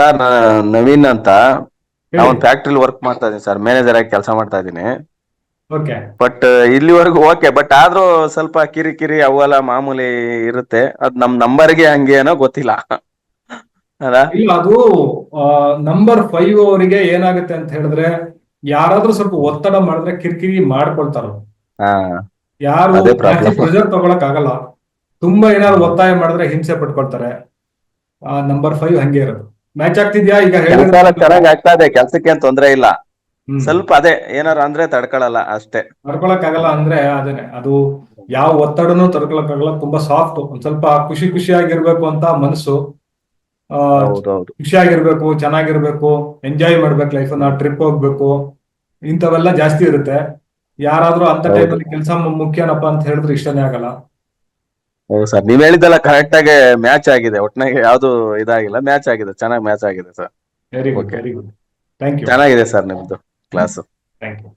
Sir ನಾ- ನವೀನ್ ಅಂತ. ನಾವು ಫ್ಯಾಕ್ಟ್ರಿಲಿ ವರ್ಕ್ ಮಾಡ್ತಾ ಇದೀನಿ ಸರ್ ಮ್ಯಾನೇಜರ್ ಆಗಿ ಕೆಲಸ ಮಾಡ್ತಾ ಇದೀನಿ ಓಕೆ ಬಟ್ ಇಲ್ಲಿವರೆಗೂ ಓಕೆ ಬಟ್ ಆದ್ರೂ ಸ್ವಲ್ಪ ಕಿರಿಕಿರಿ ಅವೆಲ್ಲ ಮಾಮೂಲಿ ಇರುತ್ತೆ. ಅದ್ ನಮ್ ನಂಬರ್ಗೆ ಹಂಗೆ ಏನೋ ಗೊತ್ತಿಲ್ಲ. ಅಲ್ಲ? ಇಲ್ಲ ಅದು ನಂಬರ್ ಫೈವ್ ಅವರಿಗೆ ಏನಾಗುತ್ತೆ ಅಂತ ಹೇಳಿದ್ರೆ ಯಾರಾದ್ರೂ ಸ್ವಲ್ಪ ಒತ್ತಡ ಮಾಡಿದ್ರೆ ಕಿರಿಕಿರಿ ಮಾಡ್ಕೊಳ್ತಾರ. ಹಾ. ಯಾರು ಅದೇ problem. ಪ್ರೆಷರ್ ತಗೊಳಕ್ ಆಗಲ್ಲ. ತುಂಬಾ ಏನಾದ್ರು ಒತ್ತಾಯ ಮಾಡಿದ್ರೆ ಹಿಂಸೆ ಪಟ್ಕೊಳ್ತಾರೆ. ನಂಬರ್ ಫೈವ್ ಹಂಗೆ ಇರೋದು. ಮ್ಯಾಚ್ ಆಗ್ತಿದ್ಯಾ? ಈಗ ಚೆನ್ನಾಗಿ ಹೇಳಿದ್ರೆ ಚೆನ್ನಾಗ್ ಆಗ್ತಾ ಇದೆ ಕೆಲ್ಸಕ್ಕೆ ಏನ್ ತೊಂದ್ರೆ ಇಲ್ಲ. ಸ್ವಲ್ಪ ಅದೇ ಏನಾರ ಅಂದ್ರೆ ತಡ್ಕೊಳಲ್ಲ ಅಷ್ಟೇ. ತಡ್ಕೊಳಕ್ ಆಗಲ್ಲ ಅಂದ್ರೆ ಅದೇನೆ ಅದು ಯಾವ ಒತ್ತಡನು ತಡ್ಕೊಳಕ್ ಆಗಲ್ಲ ತುಂಬಾ ಸಾಫ್ಟ್ ಒಂದ್ ಸ್ವಲ್ಪ ಖುಷಿ ಖುಷಿಯಾಗಿರ್ಬೇಕು ಅಂತ ಮನಸ್ಸು. ಖುಷಿಯಾಗಿರ್ಬೇಕು ಚೆನ್ನಾಗಿರ್ಬೇಕು ಎಂಜಾಯ್ ಮಾಡ್ಬೇಕು ಲೈಫ್ನ ಟ್ರಿಪ್ ಹೋಗ್ಬೇಕು ಇಂಥವೆಲ್ಲ ಜಾಸ್ತಿ ಇರುತ್ತೆ. ಯಾರಾದ್ರೂ ಅಂತ ಟೈಪ್ ಅಲ್ಲಿ ಕೆಲಸ ಮುಖ್ಯನಪ್ಪ ಅಂತ ಹೇಳಿದ್ರೆ ಇಷ್ಟನೇ ಆಗಲ್ಲ. ಹೌದು ಸರ್ ನೀವ್ ಹೇಳಿದ್ದೆಲ್ಲ ಕರೆಕ್ಟ್ ಆಗಿ ಮ್ಯಾಚ್ ಆಗಿದೆ. ಒಟ್ಟಿನಾಗೆ ಯಾವ್ದು ಇದಾಗಿಲ್ಲ. ಮ್ಯಾಚ್ ಆಗಿದೆ. ಚೆನ್ನಾಗಿ ಮ್ಯಾಚ್ ಆಗಿದೆ sir very good very good thank you ಚೆನ್ನಾಗಿದೆ ಸರ್ ನಿಮ್ದು ಕ್ಲಾಸ್ ಥ್ಯಾಂಕ್ ಯು